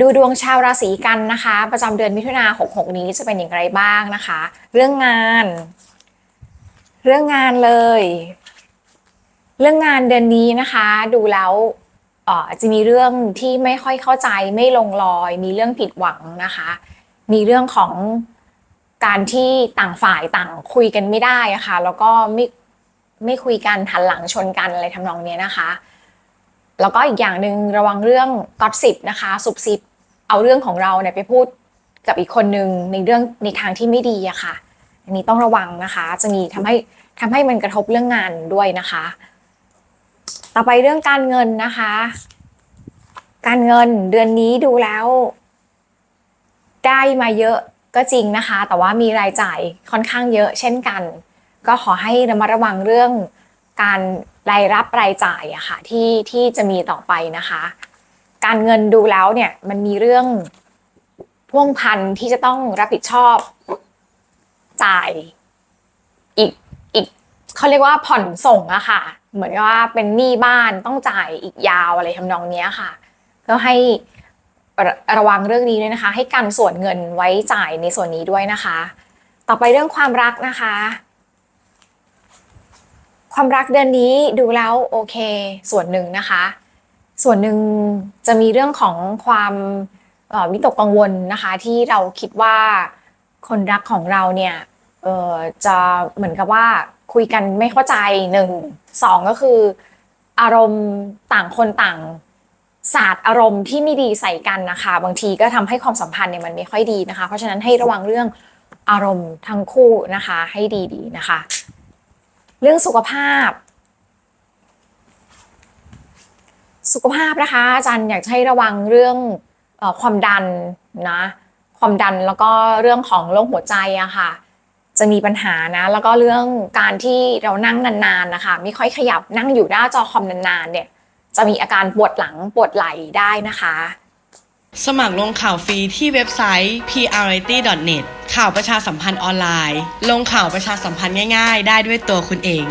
ดูดวงชาวราศีกันนะคะ ประจำเดือนมิถุนา66 นี้จะเป็นอย่างไรบ้างนะคะ เรื่องงาน เรื่องงานเลย เรื่องงานเดือนนี้นะคะ ดูแล้วอ่อจะมีเรื่องที่ไม่ค่อยเข้าใจไม่ลงรอย มีเรื่องผิดหวังนะคะ มีเรื่องของการที่ต่างฝ่ายต่างคุยกันไม่ได้ะค่ะแล้วก็ไม่ไม่คุยกันหันหลังชนกันอะไรทำนองนี้นะคะ แล้วก็อีกอย่างหนึ่งระวังเรื่องก็อสิบนะคะสุบซิบ เอาเรื่องของเราเนี่ยไปพูดกับอีกคนหนึ่งในเรื่องในทางที่ไม่ดีอะค่ะ อันนี้ต้องระวังนะคะ จะมีทำให้ทำให้มันกระทบเรื่องงานด้วยนะคะ ต่อไปเรื่องการเงินนะคะ การเงินเดือนนี้ดูแล้ว ได้มาเยอะก็จริงนะคะ แต่ว่ามีรายจ่ายค่อนข้างเยอะเช่นกัน ก็ขอให้ระมัดระวังเรื่องการรายรับรายจ่ายอะค่ะที่ที่จะมีต่อไปนะคะ การเงินดูแล้วเนี่ยมันมีเรื่องพ่วงพันที่จะต้องรับผิดชอบ จ่ายอีกอีกเขาเรียกว่าผ่อนส่งอะค่ะ เหมือนว่าเป็นหนี้บ้านต้องจ่ายอีกยาวอะไรทำนองเนี้ยค่ะ ก็ให้ระระวังเรื่องนี้ด้วยนะคะ ให้กันส่วนเงินไว้จ่ายในส่วนนี้ด้วยนะคะ ต่อไปเรื่องความรักนะคะ ความรักเดือนนี้ดูแล้วโอเค ส่วนหนึ่งนะคะ ส่วนหนึ่งจะมีเรื่องของความวิตกกังวลนะคะที่เราคิดว่าคนรักของเราเนี่ยจะเหมือนกับว่าคุยกันไม่เข้าใจหนึ่งสองก็คือ อารมณ์ต่างคนต่างศาสตร์อารมณ์ที่ไม่ดีใส่กันนะคะ บางทีก็ทำให้ความสัมพันธ์เนี่ยมันไม่ค่อยดีนะคะ เพราะฉะนั้นให้ระวังเรื่องอารมณ์ทั้งคู่นะคะให้ดีๆนะคะ เรื่องสุขภาพ สุขภาพนะคะอาจารย์อยากให้ระวังเรื่องอความดันนะความดันแล้วก็เรื่องของโรคหัวใจอะค่ะ จะมีปัญหานะ แล้วก็เรื่องการที่เรานั่งนานๆนะคะไม่ค่อยขยับนั่งอยู่หน้าจอคอมนานๆเนี่ยจะมีอาการปวดหลังปวดไหล่ได้นะคะ สมัครลงข่าวฟรีที่เว็บไซต์ prrity.net ข่าวประชาสัมพันธ์ออนไลน์ ลงข่าวประชาสัมพันธ์ง่ายๆ ได้ด้วยตัวคุณเอง